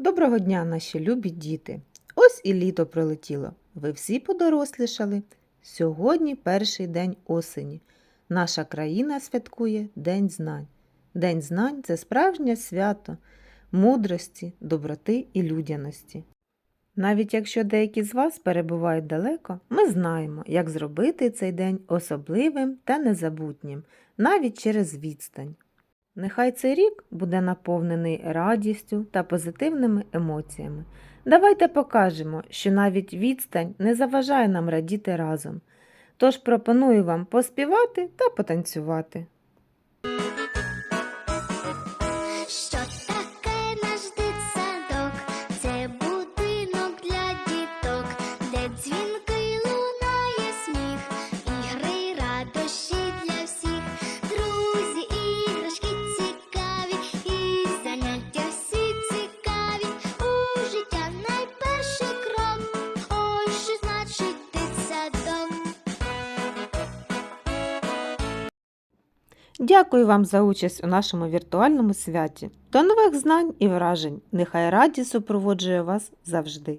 Доброго дня, наші любі діти! Ось і літо прилетіло. Ви всі подорослішали. Сьогодні перший день осені. Наша країна святкує День знань. День знань це справжнє свято мудрості, доброти і людяності. Навіть якщо деякі з вас перебувають далеко, ми знаємо, як зробити цей день особливим та незабутнім, навіть через відстань. Нехай цей рік буде наповнений радістю та позитивними емоціями. Давайте покажемо, що навіть відстань не заважає нам радіти разом. Тож пропоную вам поспівати та потанцювати. Дякую вам за участь у нашому віртуальному святі. До нових знань і вражень. Нехай радість супроводжує вас завжди.